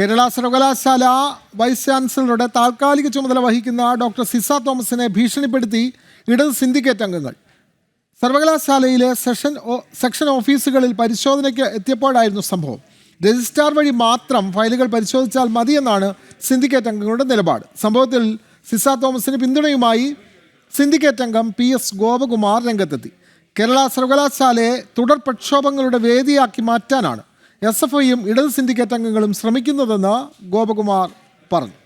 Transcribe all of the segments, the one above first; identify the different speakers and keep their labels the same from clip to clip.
Speaker 1: കേരള സർവകലാശാല വൈസ് ചാൻസലറുടെ താൽക്കാലിക ചുമതല വഹിക്കുന്ന ഡോക്ടർ സിസ തോമസിനെ ഭീഷണിപ്പെടുത്തി ഇടത് സിൻഡിക്കേറ്റ് അംഗങ്ങൾ. സർവകലാശാലയിലെ സെഷൻ സെക്ഷൻ ഓഫീസുകളിൽ പരിശോധനയ്ക്ക് എത്തിയപ്പോഴായിരുന്നു സംഭവം. രജിസ്ട്രാർ വഴി മാത്രം ഫയലുകൾ പരിശോധിച്ചാൽ മതിയെന്നാണ് സിൻഡിക്കേറ്റ് അംഗങ്ങളുടെ നിലപാട്. സംഭവത്തിൽ സിസ തോമസിന് പിന്തുണയുമായി സിൻഡിക്കേറ്റ് അംഗം പി എസ് ഗോപകുമാർ രംഗത്തെത്തി. കേരള സർവകലാശാലയെ തുടർ പ്രക്ഷോഭങ്ങളുടെ വേദിയാക്കി മാറ്റാനാണ് എസ് എഫ് ഐയും ഇടത് സിൻഡിക്കേറ്റ് അംഗങ്ങളും ശ്രമിക്കുന്നതെന്ന് ഗോപകുമാർ പറഞ്ഞു.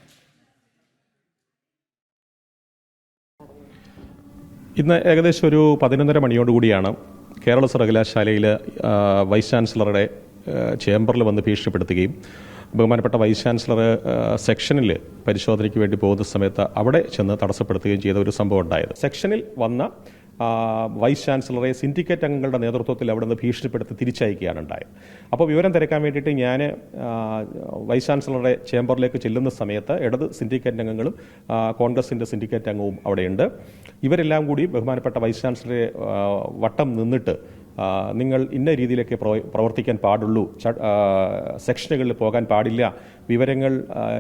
Speaker 2: ഇന്ന് ഏകദേശം ഒരു പതിനൊന്നര മണിയോടുകൂടിയാണ് കേരള സർവകലാശാലയിൽ വൈസ് ചാൻസലറുടെ ചേംബറിൽ വന്ന് ഭീഷണിപ്പെടുത്തുകയും ബഹുമാനപ്പെട്ട വൈസ് ചാൻസലർ സെക്ഷനിൽ പരിശോധനയ്ക്ക് വേണ്ടി പോകുന്ന സമയത്ത് അവിടെ ചെന്ന് തടസ്സപ്പെടുത്തുകയും ചെയ്ത ഒരു സംഭവം ഉണ്ടായത്. സെക്ഷനിൽ വന്ന വൈസ് ചാൻസലറെ സിൻഡിക്കേറ്റ് അംഗങ്ങളുടെ നേതൃത്വത്തിൽ അവിടെ നിന്ന് ഭീഷണിപ്പെടുത്തി തിരിച്ചയക്കുകയാണ് ഉണ്ടായത്. അപ്പോൾ വിവരം തിരക്കാൻ വേണ്ടിയിട്ട് ഞാൻ വൈസ് ചാൻസലറുടെ ചേംബറിലേക്ക് ചെല്ലുന്ന സമയത്ത് ഇടത് സിൻഡിക്കേറ്റ് അംഗങ്ങളും കോൺഗ്രസിന്റെ സിൻഡിക്കേറ്റ് അംഗവും അവിടെയുണ്ട്. ഇവരെല്ലാം കൂടി ബഹുമാനപ്പെട്ട വൈസ് ചാൻസലറെ വട്ടം നിന്നിട്ട് നിങ്ങൾ ഇന്ന രീതിയിലൊക്കെ പ്രവർത്തിക്കാൻ പാടുള്ളൂ. സെക്ഷനുകളിൽ പോകാൻ പാടില്ല. വിവരങ്ങൾ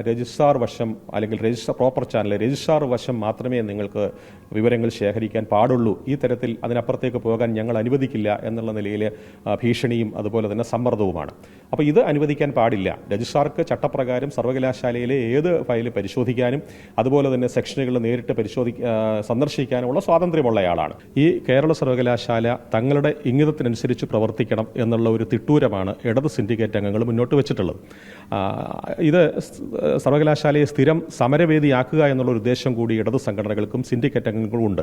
Speaker 2: രജിസ്ട്രാർ വശം അല്ലെങ്കിൽ രജിസ്ട്രാർ പ്രോപ്പർ ചാനൽ രജിസ്ട്രാർ വശം മാത്രമേ നിങ്ങൾക്ക് വിവരങ്ങൾ ശേഖരിക്കാൻ പാടുള്ളൂ. ഈ തരത്തിൽ അതിനപ്പുറത്തേക്ക് പോകാൻ ഞങ്ങൾ അനുവദിക്കില്ല എന്നുള്ള നിലയിൽ ഭീഷണിയും അതുപോലെ തന്നെ സമ്മർദ്ദവുമാണ്. അപ്പോൾ ഇത് അനുവദിക്കാൻ പാടില്ല. രജിസ്ട്രാർക്ക് ചട്ടപ്രകാരം സർവകലാശാലയിലെ ഏത് ഫയൽ പരിശോധിക്കാനും അതുപോലെ തന്നെ സെക്ഷനുകൾ നേരിട്ട് പരിശോധി സന്ദർശിക്കാനുമുള്ള സ്വാതന്ത്ര്യമുള്ളയാളാണ് ഈ കേരള സർവകലാശാല തങ്ങളുടെ ഇംഗിതത്തിനനുസരിച്ച് പ്രവർത്തിക്കണം എന്നുള്ള ഒരു തിട്ടൂരമാണ് ഇടത് സിൻഡിക്കേറ്റ് അംഗങ്ങൾ മുന്നോട്ട് വെച്ചിട്ടുള്ളത്. ഇത് സർവകലാശാലയെ സ്ഥിരം സമരവേദിയാക്കുക എന്നുള്ള ഒരു ഉദ്ദേശം കൂടി ഇടത് സംഘടനകൾക്കും സിൻഡിക്കേറ്റ് അംഗങ്ങൾക്കും ഉണ്ട്.